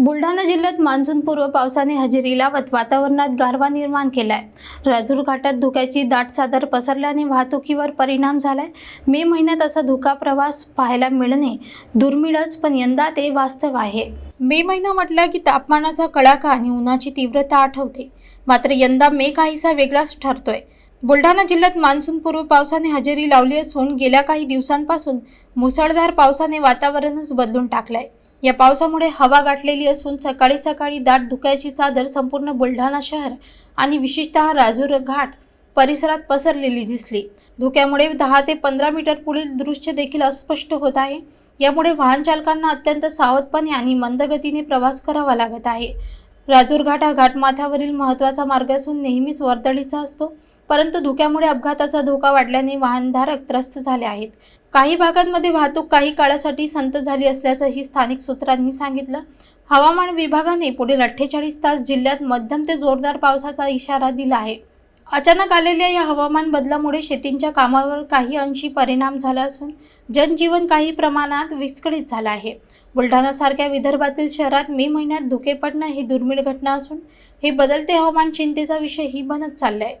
बुलढाणा जिल्ह्यात मान्सूनपूर्व पावसाने हजेरी लावत वातावरणात गारवा निर्माण केलाय. राजूर घाटात धुक्याची दाट चादर पसरल्याने वाहतुकीवर परिणाम झालाय. मे महिन्यात असा धुका प्रवास पाहायला मिळणे दुर्मिळच पण यंदा ते वास्तव आहे. मे महिना म्हटलं की तापमानाचा कडाका आणि उन्हाची तीव्रता आठवते. मात्र यंदा मे काहीसा वेगळाच ठरतोय. बुलढाणा जिल्ह्यात मान्सूनपूर्व पावसाने हजेरी लावली असून गेल्या काही दिवसांपासून मुसळधार पावसाने वातावरणच बदलून टाकलंय. या पावसामुळे हवा गाठलेली असून सकाळी सकाळी दाट धुक्याची चादर संपूर्ण बुलढाणा शहर आणि विशेषतः राजूर घाट परिसरात पसरलेली दिसली. धुक्यामुळे दहा ते पंधरा मीटर पुढील दृश्य देखील अस्पष्ट होत आहे. यामुळे वाहन चालकांना अत्यंत सावधपणे आणि मंदगतीने प्रवास करावा लागत आहे. राजूर घाट हा घाटमाथ्यावरील महत्त्वाचा मार्ग असून नेहमीच वर्दळीचा असतो. परंतु धुक्यामुळे अपघाताचा धोका वाढल्याने वाहनधारक त्रस्त झाले आहेत. काही भागांमध्ये वाहतूक काही काळासाठी संत झाली असल्याचंही स्थानिक सूत्रांनी सांगितलं. हवामान विभागाने पुढील अठ्ठेचाळीस तास जिल्ह्यात मध्यम ते जोरदार पावसाचा इशारा दिला आहे. अचानक आलेल्या या हवामान बदलामुळे शेतींच्या कामावर काही अंशी परिणाम झाला असून जनजीवन काही प्रमाणात विस्कळीत झालं आहे. बुलढाणासारख्या विदर्भातील शहरात मे महिन्यात धुके पडणं ही दुर्मिळ घटना असून हे बदलते हवामान चिंतेचा विषयही बनत चाललंय.